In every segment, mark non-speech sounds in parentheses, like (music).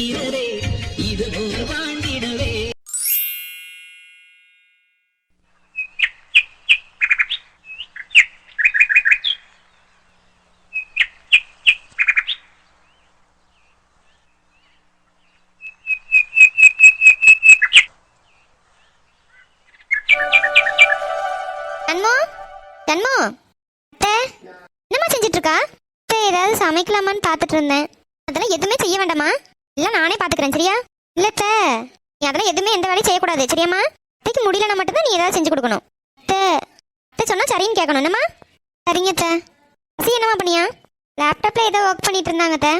இருக்கிறதே இது வாழ்ந்திடவே தன்மோ தன்மோ அத்தை என்னம்மா செஞ்சுட்டு இருக்கா அத்தை ஏதாவது சமைக்கலாமான்னு பார்த்துட்டு இருந்தேன் அதெல்லாம் எதுவுமே செய்ய வேண்டாமா? இல்லை நானே பார்த்துக்கிறேன் சரியா? இல்லை அத்தை. நீ அதெல்லாம் எதுவுமே எந்த வேலையும் செய்யக்கூடாது சரியாம்மா? அத்தைக்கு முடியலனா மட்டும்தான் நீ ஏதாவது செஞ்சு கொடுக்கணும். அத்தை அத்தை சொன்னா சரின்னு கேட்கணும் என்னம்மா? சரிங்க அத்தை. சி என்னம்மா பண்ணியா? லேப்டாப்பில் ஏதோ ஒர்க் பண்ணிட்டு இருந்தாங்க அத்தை.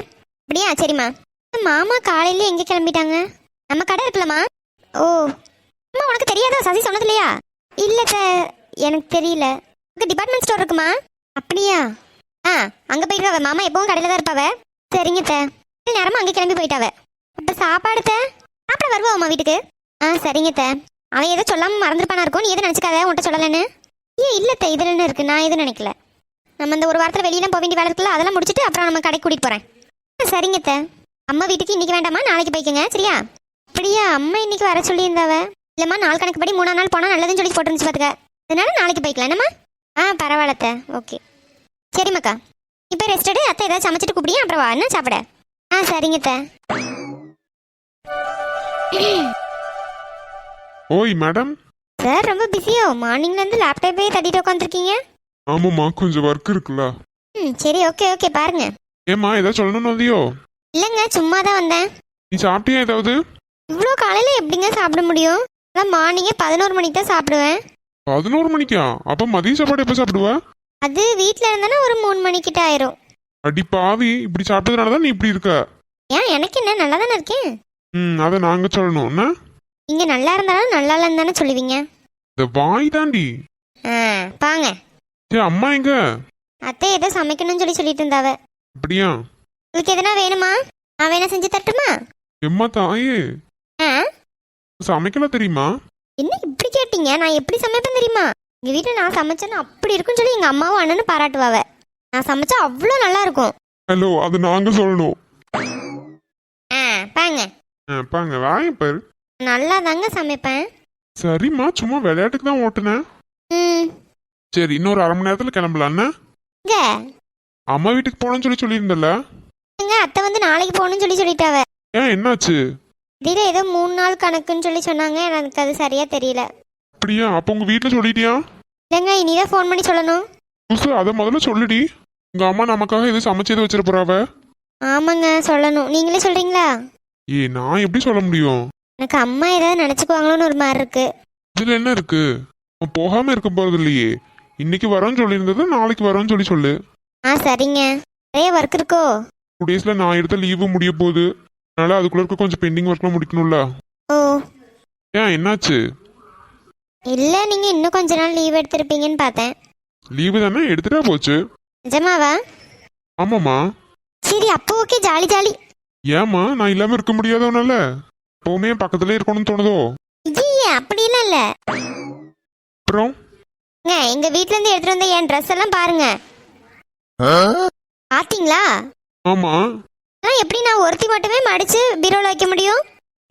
அப்படியா? சரிம்மா. மாமா காலையில எங்கே கிளம்பிட்டாங்க? நம்ம கடை இருக்குல்லம்மா. ஓ. அம்மா உனக்கு தெரியாதா? சசி சொன்னது இல்லையா இல்லை சார் எனக்கு தெரியல. உங்க டிபார்ட்மெண்ட் ஸ்டோர் இருக்குமா? அப்படியா? ஆ அங்கே போயிட்டு மாமா எப்பவும் கடையில் தான் இருப்பாவ. சரிங்க தே நேரமா அங்கே கிளம்பி போயிட்டாவ. அப்போ சாப்பாடு அப்புறம் சாப்பிட வருவா அம்மா வீட்டுக்கு? ஆ சரிங்க த. அவன் எதை சொல்லாமல் மறந்துருப்பானா இருக்கும்? நீ எதை நினச்சிக்காத? உன்ட்ட சொல்லலைன்னு. ஏன் இல்லை தே இதில் என்ன இருக்கு? நான் எதுவும் நினைக்கல. நம்ம இந்த ஒரு வாரத்தில் வெளியெல்லாம் போக வேண்டிய வேலை இருக்குல்ல அதெல்லாம் முடிச்சுட்டு அப்புறம் நம்ம கடைக்கு கூட்டிகிட்டு போகிறேன் சரிங்க த. அம்மா வீட்டுக்கு இன்னைக்கு வேண்டாமா? நாளைக்கு போய்க்கோங்க சரியா? அப்படியா அம்மா இன்னைக்கு வர சொல்லியிருந்தாவ. இல்லைம்மா நாள் கணக்கு படி மூணாம் நாள் போனால் நல்லதுன்னு சொல்லி போட்டுருந்துச்சு பார்த்துக்க அதனால நாளைக்கு போய்க்கலாம். என்னம்மா? ஆ பரவாயில்லத்த ஓகே. சரிம்மாக்கா. இப்போ ரெஸ்ட் எடு. அத்தை ஏதாவது சமைச்சிட்டு கூப்பிடியா அப்புறம் வா. என்ன சாப்பிட? ஆ சரிங்க அத்தை. ஓய் மேடம். சார் ரொம்ப பிஸியோ. மார்னிங்லேருந்து லேப்டாப்பே தட்டிட்டு உட்காந்துருக்கீங்க ஆமாம்மா கொஞ்சம் ஒர்க் இருக்குல்ல. ம் சரி ஓகே ஓகே பாருங்க. ஏம்மா ஏதாவது சொல்லணும்னு வந்தியோ? இல்லைங்க சும்மா தான் வந்தேன். நீ சாப்பிட்டியா ஏதாவது? இவ்வளோ காலையில் எப்படிங்க சாப்பிட முடியும்? அதான் மார்னிங்கே பதினோரு மணிக்கு தான் சாப்பிடுவேன். பதினோரு மணிக்கா? அப்ப மதிய சாப்பாடு எப்ப சாப்பிடுவ? அது வீட்டில் இருந்தேன்னா ஒரு மூணு மணிக்கிட்ட ஆயிரும். அடி பாவி இப்படி சாப்பிட்டதுனால தான் நீ இப்படி இருக்க. ஏன் எனக்கு என்ன? நல்லா தானே இருக்கேன்? ம் அதை நாங்க சொல்லணும். என்ன? இங்கே நல்லா இருந்தாலும் நல்லா இல்லைன்னு தானே சொல்லுவீங்க. இந்த வாய் தாண்டி. ஆ பாங்க ஏ அம்மா எங்க? அத்தை ஏதோ சமைக்கணும்னு சொல்லி சொல்லிட்டு இருந்தாவ. அப்படியா? உங்களுக்கு எதனா வேணுமா? நான் வேணா செஞ்சு தரட்டுமா? எம்மா தாயே. ஆ? சமைக்கல தெரியுமா? என்ன இப்படி கேட்டீங்க? நான் எப்படி சமைப்பேன் தெரியுமா? எங்க வீட்டில் நான் சமைச்சேன்னு அப்படி இருக்குன்னு சொல்லி எங்க அம்மாவும் அண்ணனும் பாராட்டுவாவ. நான் சமைச்சா அவ்வளோ நல்லா இருக்கும் ஹலோ அது நாங்க சொல்லணும். ஆ பாங்க ஆ, பாங்க வாங்க பாரு. நல்லா தாங்க சமைப்பேன். சரிம்மா சும்மா விளையாட்டுக்கு தான் ஓட்டுனேன் ம். சரி இன்னொரு அரை மணி நேரத்துல கிளம்பலான்னு இங்க அம்மா வீட்டுக்கு போகணும்னு சொல்லி சொல்லியிருந்தல எங்க அத்தை வந்து நாளைக்கு போகணும்னு சொல்லி சொல்லிட்டாவ. ஏன் என்னாச்சு? திடீர் ஏதோ மூணு நாள் கணக்குன்னு சொல்லி சொன்னாங்க எனக்கு அது சரியா தெரியல. அப்படியா? அப்போ உங்க வீட்டில் சொல்லிட்டியா? இல்லைங்க இனிதான் ஃபோன் பண்ணி சொல்லணும். புதுசு அதை முதல்ல சொல்லுடி. உங்க அம்மா நமக்காக எதுவும் சமைச்சு எதுவும் வச்சிட போறாவ? ஆமாங்க சொல்லணும். நீங்களே சொல்றீங்களா? ஏ நான் எப்படி சொல்ல முடியும்? எனக்கு அம்மா ஏதாவது நினச்சிக்குவாங்களோன்னு ஒரு மாதிரி இருக்கு. இதுல என்ன இருக்கு? அவன் போகாம இருக்க போறது இல்லையே. இன்னைக்கு வரோன்னு சொல்லியிருந்தது நாளைக்கு வரோன்னு சொல்லி சொல்லு. ஆ சரிங்க. நிறைய ஒர்க் இருக்கோ? டூ டேஸ்ல நான் எடுத்த லீவு முடிய போகுது. அதனால அதுக்குள்ள இருக்க கொஞ்சம் பெண்டிங் ஒர்க்லாம் முடிக்கணும்ல? ஓ. ஏன் என்னாச்சு? இல்லை நீங்கள் இன்னும் கொஞ்ச நாள் லீவ் எடுத்திருப்பீங்கன்னு பார்த்தேன். லீவு தானே? எடுத்துட்டா போச்சு. நிஜமாவா? ஆமாம்மா. சரி அப்போ ஓகே ஜாலி ஜாலி. ஏம்மா நான் இல்லாம இருக்க முடியாதவனால? எப்பவுமே என் பக்கத்துலயே இருக்கணும்னு தோணுதோ? ஐயே அப்படிலாம் இல்லை. அப்புறம்? எங்க வீட்ல இருந்து எடுத்துட்டு வந்த என் ட்ரெஸ் எல்லாம் பாருங்க. பாத்தீங்களா? ஆமா. அதான் எப்படி நான் ஒருத்தி மட்டுமே மடிச்சு பீரோல வைக்க முடியும்?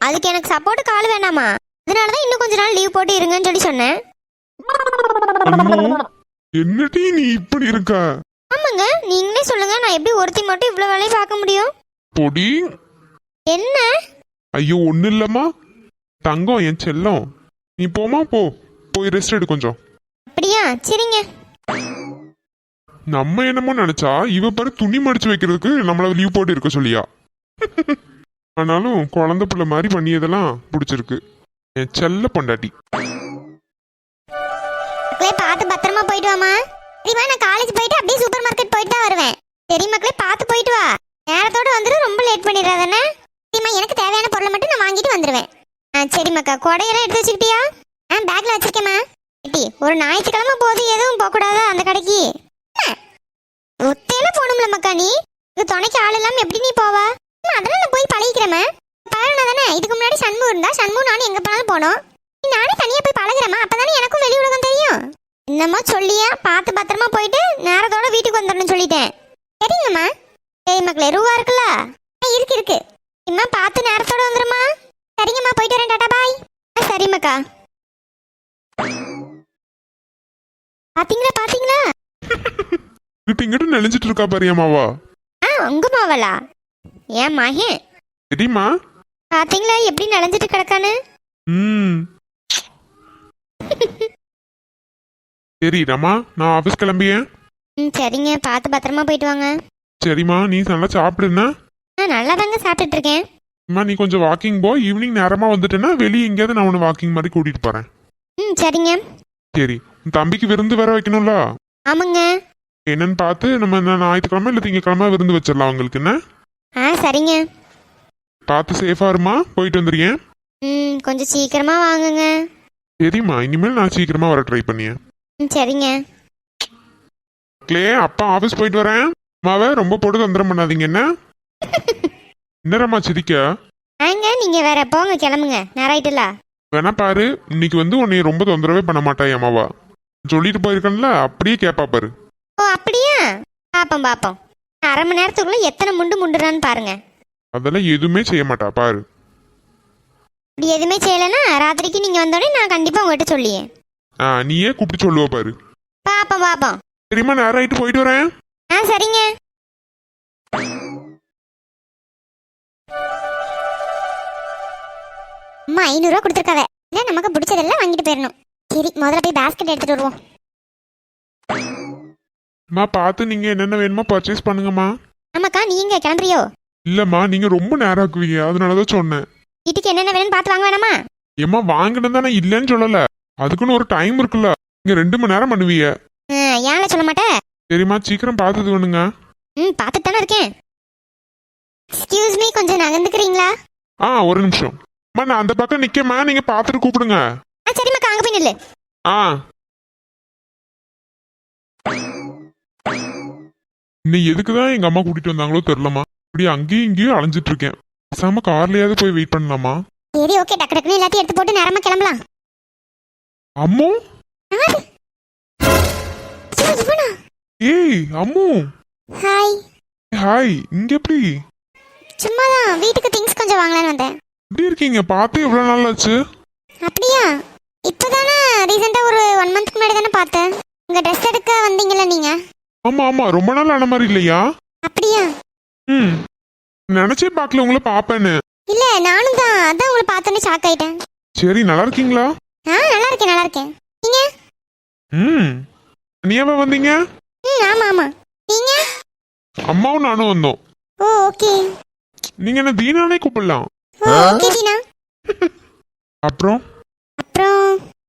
அதுக்கு எனக்கு சப்போர்ட் கால் வேணாமா? அதனால தான் இன்னும் கொஞ்ச நாள் லீவ் போட்டு இருங்கன்னு சொல்லி சொன்னேன். அம்மோ, என்னடி நீ இப்படி இருக்க? ஆமாங்க நீங்களே சொல்லுங்க நான் எப்படி ஒருத்தி மட்டும் இவ்வளவு வேலையும் பார்க்க முடியும்? பொடி. என்ன? ஐயோ ஒன்றும் இல்லம்மா. தங்கம் என் செல்லம். நீ போமா போ. போய் ரெஸ்ட் எடு கொஞ்சம். அப்படியா? சரிங்க. நம்ம என்னமோ நினைச்சா இவ பாரு துணி மடிச்சு வைக்கிறதுக்கு நம்மள லீவ் போட்டு இருக்க சொல்லியா. ஆனாலும் குழந்தை பிள்ளை மாதிரி பண்ணியதெல்லாம் பிடிச்சிருக்கு. என் செல்ல பொண்டாட்டி. போயிட்டு வாமா சரிம்மா நான் காலேஜ் போயிட்டு அப்படியே சூப்பர் மார்க்கெட் போயிட்டு தான் வருவேன். சரி மக்களே பார்த்து போயிட்டு வா. நேரத்தோட வந்துடும் ரொம்ப லேட் பண்ணிடுறாதானே சரிம்மா எனக்கு தேவையான பொருளை மட்டும் நான் வாங்கிட்டு வந்துடுவேன் ஆ சரிம்மாக்கா கொடையெல்லாம் எடுத்து வச்சுக்கிட்டியா? ஆ பேக்கில் வச்சுருக்கேம்மா. எட்டி ஒரு ஞாயிற்றுக்கிழமை போது எதுவும் போகக்கூடாதா அந்த கடைக்கு? ஒத்தையில போகணும்ல மக்கா நீ? இது துணைக்கு ஆள் இல்லாமல் எப்படி நீ போவா? அம்மா, அதெல்லாம் நான் போய் பழகிக்கிறேம்மா. பழகினா தானே? இதுக்கு முன்னாடி சண்முகம் இருந்தா சண்முகம் நானும் எங்கே போனாலும் போனோம். நீ நானே தனியாக போய் பழகுறேம்மா. அப்பதானே எனக்கும் வெளி உலகம் தெரியும். என்னம்மா சொல்லியா? பார்த்து பத்திரமா போயிட்டு நேரத்தோட வீட்டுக்கு வந்துடணும்னு சொல்லிட்டேன். சரிங்கம்மா. சரி மக்களே ரூபா இருக்குல்ல? இருக்கு இருக்கு. இம்மா பார்த்து நேரத்தோட வந்துருமா சரிங்கம்மா போயிட்டு வரேன் டாடா பாய். சரிம்மாக்கா பாத்தீங்களா பாத்தீங்களா? இங்கிட்டு இங்கிட்டு நெளிஞ்சிட்டு இருக்கா பாரியாமாவா ஆ உங்க மாவலா ஏன்? மகன் தெரியுமா பாத்தீங்களா எப்படி நனைஞ்சிட்டு கிடக்கான்னு? ம். சரி ரமா நான் ஆஃபீஸ் கிளம்பியேன். ம் சரிங்க. பார்த்து பத்திரமா போயிட்டு வாங்க. சரிம்மா நீ நல்லா சாப்பிடுனா ஆ நல்லா தாங்க சாப்பிட்டுட்டு இருக்கேன் அம்மா நீ கொஞ்சம் வாக்கிங் போ. ஈவினிங் நேரமா வந்துட்டேன்னா வெளியே எங்கேயாவது நான் உன்னை வாக்கிங் மாதிரி கூட்டிட்டு போறேன். ம் சரிங்க. சரி உன் தம்பிக்கு விருந்து வேற வைக்கணும்ல? ஆமாங்க. என்னன்னு பார்த்து நம்ம என்ன ஞாயிற்றுக்கிழமை இல்லை திங்கக்கிழமை விருந்து வச்சிடலாம் அவங்களுக்கு என்ன? ஆ சரிங்க. பார்த்து சேஃபா இருமா போயிட்டு வந்துடுறேன். ம் கொஞ்சம் சீக்கிரமா வாங்குங்க. சரிம்மா இனிமேல் நான் சீக்கிரமா வர ட்ரை பண்ணியேன். ம் சரிங்க. க்ளே அப்பா ஆஃபீஸ் போயிட்டு வரேன். அம்மாவை ரொம்ப போட்டு தொந்தரம் பண்ணாதீங்க என்ன? (laughs) என்னரம்மா சிரிக்க? ஆங்க நீங்க வேற போங்க கிளம்புங்க. நேராயிட்டுல வேணா பாரு இன்னைக்கு வந்து உன்னை ரொம்ப தொந்தரவே பண்ண மாட்டாய் அம்மாவா. சொல்லிட்டு போயிருக்கேன்ல அப்படியே கேப்பா பாரு. ஓ அப்படியா? பாப்போம் பாப்போம். அரை மணி நேரத்துக்குள்ள எத்தனை முண்டு முண்டுறான்னு பாருங்க. அதெல்லாம் எதுவுமே செய்ய மாட்டா பாரு. இப்படி எதுவுமே செய்யலைன்னா ராத்திரிக்கு நீங்க வந்தோடனே நான் கண்டிப்பா உங்ககிட்ட சொல்லியே ஆ நீயே கூப்பிட்டு சொல்லுவ பாரு. பாப்போம் பாப்போம். சரிம்மா நேரம் ஆயிட்டு போயிட்டு வரேன்? ஆ சரிங்க. அம்மா ஐநூறுரூவா கொடுத்துருக்காவ இல்லை நமக்கு பிடிச்சதெல்லாம் வாங்கிட்டு போயிடணும். சரி முதல்ல போய் பேஸ்கெட் எடுத்துட்டு வருவோம். அம்மா பார்த்து நீங்க என்னென்ன வேணுமோ பர்ச்சேஸ் பண்ணுங்கம்மா. ஆமாக்கா நீங்க கிளம்புறியோ? இல்லம்மா நீங்க ரொம்ப நேரம் ஆக்குவீங்க. அதனாலதான் சொன்னேன். வீட்டுக்கு என்னென்ன வேணும்னு பார்த்து வாங்க வேணாமா? ஏம்மா வாங்கினது தானே இல்லைன்னு சொல்லல. அதுக்குன்னு ஒரு டைம் இருக்குல்ல. நீங்க ரெண்டு மணி நேரம் பண்ணுவீங்க. ஆ, ஏன்ல சொல்ல மாட்டே? சரிம்மா சீக்கிரம் பார்த்து வேணுங்க ம் பார்த்துட்டு தானே இருக்கேன். எக்ஸ்கியூஸ் மீ கொஞ்சம் நகர்ந்துக்கிறீங்களா? ஆ ஒரு நிமிஷம். அம்மா நான் அந்த பக்கம் நிக்கம்மா. நீங்க பார்த்துட்டு கூப்பிடுங்க. ஆ சரிம்மாக்கா அங்கே போய் நில்லு. ஆ. இன்னை எதுக்குதான் எங்க அம்மா கூட்டிட்டு வந்தாங்களோ தெரிலம்மா இப்படி அங்கேயும் இங்கேயும் அலைஞ்சிட்டு இருக்கேன். பேசாம கார்லயாவது போய் வெயிட் பண்ணலாமா? சரி ஓகே டக்கு டக்குன்னு எல்லாத்தையும் எடுத்து போட்டு நேரமா கிளம்பலாம். அம்மு? ஏய் அம்மு. ஹாய். ஹாய் இங்க எப்படி? சும்மா தான் வீட்டுக்கு திங்ஸ் கொஞ்சம் வாங்கலாம்னு வந்தேன். எப்படி இருக்கீங்க? பார்த்து எவ்வளவு நாள் ஆச்சு அப்படியா? இப்போதானே ரீசெண்டாக ஒரு ஒன் மந்த்க்கு முன்னாடி தானே பார்த்தேன். உங்கள் ட்ரெஸ் எடுக்க வந்தீங்கல்ல நீங்க? ஆமா ஆமா ரொம்ப நாள் ஆன மாதிரி இல்லையா? அப்படியா? ம். நினைச்சே பார்க்கல உங்களை பாப்பேன்னு இல்ல நானும் தான் அதான் உங்களை பார்த்தோன்னே ஷாக் ஆயிட்டேன். சரி நல்லா இருக்கீங்களா? ஆ நல்லா இருக்கேன் நல்லா இருக்கேன் நீங்க? ம். நீயாவா வந்தீங்க? ம் ஆமா ஆமா. நீங்க? அம்மாவும் நானும் வந்தோம். ஓ ஓகே. நீங்க என்ன தீனானே கூப்பிடலாம்? ஓ ஓகே தீனா. அப்புறம்? அப்புறம்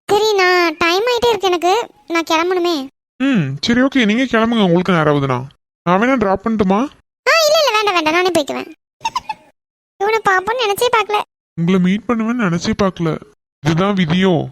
சரி நான் டைம் ஆயிட்டே இருக்கு எனக்கு. நான் கிளம்பணுமே. ம் சரி ஓகே. நீங்க கிளம்புங்க. உங்களுக்கு நேரம் ஆகுதுண்ணா. நான் வேணா டிராப் பண்ணட்டுமா? ஆ இல்ல இல்ல வேண்டாம் வேண்டாம். நானே போய்க்குவேன் இவனை பாப்போன்னு நினைச்சே பார்க்கல உங்களை மீட் பண்ணுவேன்னு நினைச்சே பார்க்கல இதுதான் விதியும்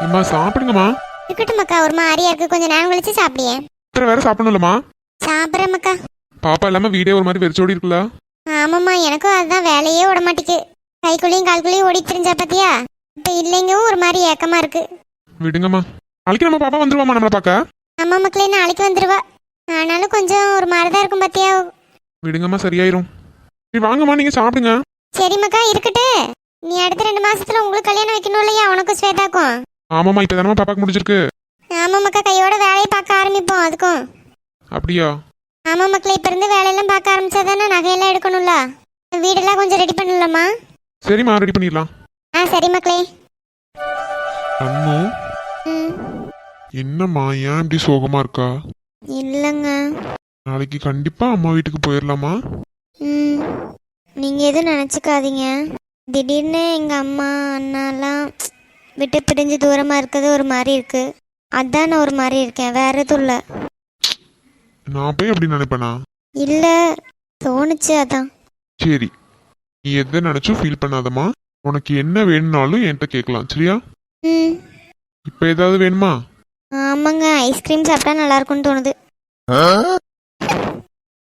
அம்மா சாப்பிடுங்கம்மா. இருக்கட்டும் மக்கா ஒரு மாதிரியா இருக்கு. கொஞ்சம் நேரம் கழிச்சு சாப்பிடியே. இத்தனை வேற சாப்பிடணும்லம்மா. சாப்பிட்றேன் மக்கா பாப்பா இல்லாம வீடே ஒரு மாதிரி வெறிச்சோடி இருக்குல்ல? ஆமாம்மா எனக்கும் அதுதான் வேலையே விட மாட்டேக்கு. கைக்குள்ளேயும் கால்குள்ளேயும் ஓடிட்டு தெரிஞ்சா பாத்தியா? இப்போ இல்லைங்கவும் ஒரு மாதிரி ஏக்கமா இருக்கு. விடுங்கம்மா. நாளைக்கு நம்ம பாப்பா வந்துருவாமா நம்மளை பார்க்க. அம்மா மக்களே நாளைக்கு வந்துருவா. ஆனாலும் கொஞ்சம் ஒரு மாதிரி தான் இருக்கும் பாத்தியா? விடுங்கம்மா சரியாயிரும். சரி வாங்கம்மா நீங்க சாப்பிடுங்க. சரி மக்கா இருக்கட்டு நீ அடுத்த ரெண்டு மாசத்துல உங்களுக்கு கல்யாணம் வைக்கணும் இல்லையா? உனக்கும் ஸ்வேதாக்கும். ஆமாம்மா இப்போ தானம்மா பாப்பாக்கு முடிஞ்சிருக்கு. ஆமா மக்கா கையோட வேலையை பார்க்க ஆரம்பிப்போம் அதுக்கும். அப்படியா? ஆமா மக்களே இப்ப இருந்து வேலையெல்லாம் பார்க்க ஆரம்பிச்சாதானே நகையெல்லாம் எடுக்கணும்ல? வீடெல்லாம் கொஞ்சம் ரெடி பண்ணலாமா? சரிம்மா ரெடி பண்ணிடலாம். ஆ சரி மக்களே. அம்மு ம். என்னம்மா ஏன் இப்படி சோகமா இருக்கா? இல்லைங்க. நாளைக்கு கண்டிப்பா அம்மா வீட்டுக்கு போயிடலாமா? ம். நீங்கள் எதுவும் நினச்சிக்காதீங்க. திடீர்னு எங்கள் அம்மா அண்ணாலாம் விட்டு பிரிஞ்சு தூரமாக இருக்கிறது ஒரு மாதிரி இருக்குது அதான் நான் ஒரு மாதிரி இருக்கேன். வேற எதுவும் இல்லை. நான் போய் அப்படி நினைப்பேனா? இல்லை தோணுச்சு அதான். சரி. நீ எதை நினைச்சும் ஃபீல் பண்ணாதம்மா. உனக்கு என்ன வேணும்னாலும் என்கிட்ட கேட்கலாம் சரியா? ம். இப்போ ஏதாவது வேணுமா? ஆமாங்க ஐஸ்கிரீம் சாப்பிட்டா நல்லா இருக்கும்னு தோணுது.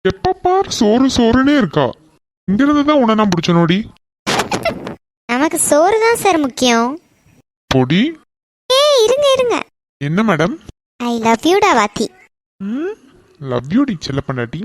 எப்ப பார் சோறு சோறுனே இருக்கா. இங்கிருந்து தான் உன்னை நான் பிடிச்ச நோடி நமக்கு சோறு தான் சார் முக்கியம். பொடி? ஏ இருங்க இருங்க. என்ன மேடம்? ஐ லவ் யூ டா வாத்தி. லவ் யூ டி செல்ல பண்ணாட்டி